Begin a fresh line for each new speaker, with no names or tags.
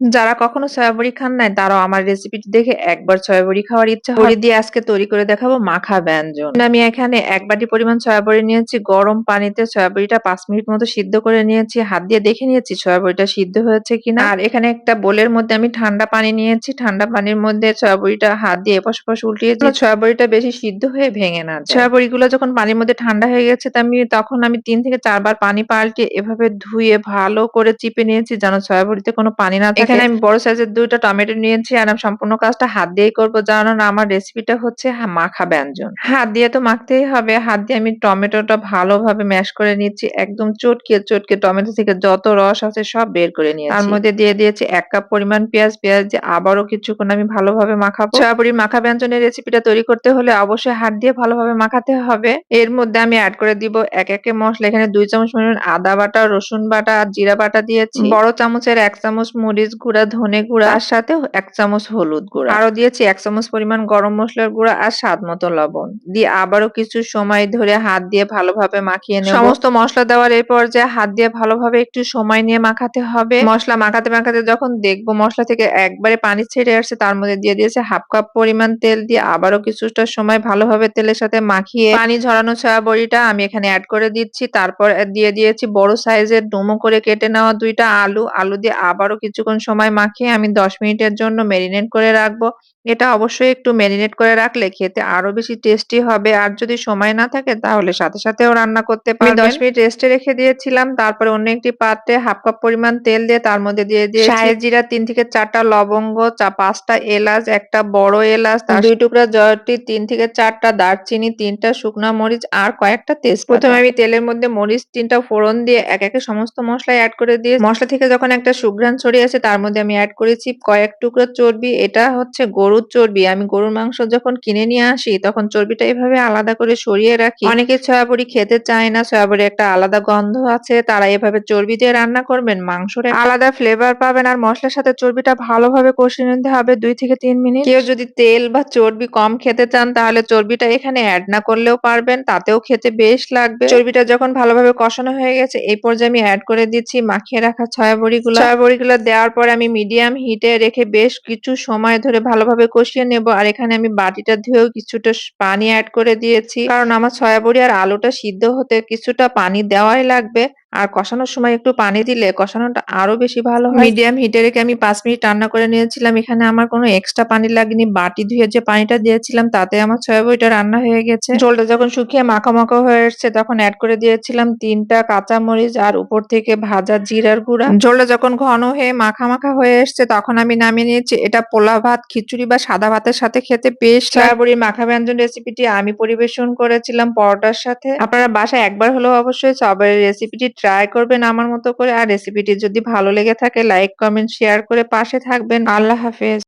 যারা কখনো সয়া বড়ি খান নাই তারাও আমার রেসিপিটি দেখে একবার সয়া বড়ি খাওয়ার ইচ্ছা। বড়ি দিয়ে আজকে তৈরি করে দেখাবো মাখা ব্যঞ্জন। আমি এখানে এক বাটি পরিমাণ সয়া বড়ি নিয়েছি গরম পানিতে সয়াবড়িটা পাঁচ মিনিট মতো সিদ্ধ করে নিয়েছি হাত দিয়ে দেখে নিয়েছি সয়াবড়িটা সিদ্ধ হয়েছে কিনা আর এখানে একটা বোলের মধ্যে আমি ঠান্ডা পানি নিয়েছি ঠান্ডা পানির মধ্যে সয়াবড়িটা হাত দিয়ে এপাশ ওপাশ উল্টিয়েছি সয়া বড়িটা বেশি সিদ্ধ হয়ে ভেঙে না যায়। সয়া বড়িগুলো যখন পানির মধ্যে ঠান্ডা হয়ে গেছে তা আমি তখন আমি তিন থেকে চারবার পানি পাল্টে এভাবে ধুয়ে ভালো করে চিপে নিয়েছি যেন সয়াবড়িতে কোনো পানি না থাকে এখানে আমি বড় সাইজের দুইটা টমেটো নিয়েছি আর আমি সম্পূর্ণ কাজটা হাত দিয়েই করব। জানান আমার রেসিপিটা হচ্ছে মাখা ব্যঞ্জন। হাত দিয়ে তো মাখতেই হবে। হাত দিয়ে আমি টমেটোটা ভালোভাবে ম্যাশ করে নিচ্ছি। একদম চটকে চটকে টমেটো থেকে যত রস আছে সব বের করে নিয়েছি। তার মধ্যে দিয়ে দিয়েছি এক কাপ পরিমাণ পেঁয়াজ। পেঁয়াজ দিয়ে আবারও কিছুক্ষণ আমি ভালোভাবে মাখাবো। সয়াবড়ি মাখা ব্যঞ্জনের রেসিপিটা তৈরি করতে হলে অবশ্যই হাত দিয়ে ভালোভাবে মাখাতে হবে। এর মধ্যে আমি অ্যাড করে দিব এক একে মশলা। এখানে দুই চামচ পরিমাণ আদা বাটা রসুন বাটা আর জিরা বাটা দিয়েছি। বড় চামচের এক চামচ মরিচ গুঁড়া, ধনে গুঁড়া আর সাথে এক চামচ হলুদ গুঁড়া। আরও দিয়েছি এক চামচ পরিমাণ গরম মশলার গুঁড়া আর স্বাদ মতো লবণ। দিয়ে আবারও কিছু সময় ধরে হাত দিয়ে ভালোভাবে মাখিয়ে নেব। সমস্ত মশলা দেওয়ার এই পর্যায়ে হাত দিয়ে ভালোভাবে একটু সময় নিয়ে মাখাতে হবে। মশলা মাখাতে মাখাতে যখন দেখব মশলা থেকে একবারে পানি ছেড়ে আসছে, তার মধ্যে দিয়ে দিয়েছে হাফ কাপ পরিমাণ তেল। দিয়ে আবারও কিছুটা সময় ভালোভাবে তেলের সাথে মাখিয়ে পানি ঝরানো সয়া বড়িটা আমি এখানে অ্যাড করে দিচ্ছি। তারপর দিয়ে দিয়েছি বড় সাইজের ডুমো করে কেটে নেওয়া দুইটা আলু। আলু দিয়ে আবারও কিছুক্ষণ সময় মাখিয়ে আমি দশ মিনিটের জন্য মেরিনেট করে রাখব। এটা অবশ্যই একটু মেরিনেট করে রাখলে খেতে আরও বেশি টেস্টি হবে। আর যদি সময় না থাকে তাহলে সাথে সাথেও রান্না করতে পারবেন দশ মিনিট রেস্টে রেখে দিয়েছিলাম। তারপরে অন্য একটি পাত্রে হাফ কাপ পরিমাণ তেল দিয়ে তার মধ্যে দিয়ে দিয়ে শাহি জিরা তিন থেকে চারটা লবঙ্গ চা পাঁচটা এলাচ একটা বড় এলাচ দুই টুকরা জয়টি তিন থেকে চারটা দারচিনি তিনটা শুকনা মরিচ আর কয়েকটা তেজ প্রথমে আমি তেলের মধ্যে মরিচ তিনটা ফোড়ন দিয়ে এক একে সমস্ত মশলা অ্যাড করে দিয়ে মশলা থেকে যখন একটা সুঘ্রাণ ছড়িয়ে আছে তার মধ্যে আমি অ্যাড করেছি কয়েক টুকরো চর্বি, এটা হচ্ছে গরুর চর্বি। আমি গরুর মাংস যখন কিনে নিয়ে আসি, তখন চর্বিটা এভাবে আলাদা করে সরিয়ে রাখি। অনেকে সয়াবড়ি খেতে চায় না, সয়াবড়ি একটা আলাদা গন্ধ আছে, তারা এভাবে চর্বি দিয়ে রান্না করবেন, মাংসের আলাদা ফ্লেভার পাবেন, আর মশলার সাথে চর্বিটা ভালোভাবে কষিয়ে নিতে হবে দুই থেকে তিন মিনিট। কেউ যদি তেল বা চর্বি কম খেতে চান, তাহলে চর্বিটা এখানে অ্যাড না করলেও পারবেন, তাতেও খেতে বেশ লাগবে। চর্বিটা যখন ভালোভাবে কষানো হয়ে গেছে, এই পর্যায়ে আমি অ্যাড করে দিচ্ছি, মাখিয়ে রাখা ছয়া বড়িগুলো ছয়া বড়িগুলো দেওয়ার পর আমি মিডিয়াম হিটে রেখে বেশ কিছু সময় ধরে ভালোভাবে কষিয়ে নেব। আর এখানে আমি বাটিটা ধুয়েও কিছুটা পানি অ্যাড করে দিয়েছি। কারণ আমার সয়াবড়ি আর আলুটা সিদ্ধ হতে কিছুটা পানি দেওয়াই লাগবে। আর কষানোর সময় একটু পানি দিলে কষানোটা আরও বেশি ভালো হয়। মিডিয়াম হিটে রেখে আমি পাঁচ মিনিট রান্না করে নিয়েছিলাম। এখানে আমার কোনো এক্সট্রা পানি লাগেনি। বাটি ধুয়ে যে পানিটা দিয়েছিলাম তাতে আমার ছয় বইটা রান্না হয়ে গেছে। ঝোলটা যখন শুকিয়ে মাখা মাখা হয়ে এসছে তখন অ্যাড করে দিয়েছিলাম তিনটা কাঁচা মরিচ আর উপর থেকে ভাজা জিরার গুঁড়া। ঝোলটা যখন ঘন হয়ে মাখা মাখা হয়ে এসছে তখন আমি নামিয়ে নিয়েছি। এটা পোলা ভাত খিচুড়ি বা সাদা ভাতের সাথে খেতে বেশ সয়াবড়ির মাখা ব্যঞ্জন রেসিপিটি আমি পরিবেশন করেছিলাম পরোটার সাথে। আপনারা বাসায় একবার হলেও অবশ্যই সবাই রেসিপিটি ট্রাই করবেন আমার মতো করে। আর রেসিপিটি যদি ভালো লেগে থাকে লাইক কমেন্ট শেয়ার করে পাশে থাকবেন। আল্লাহ হাফেজ।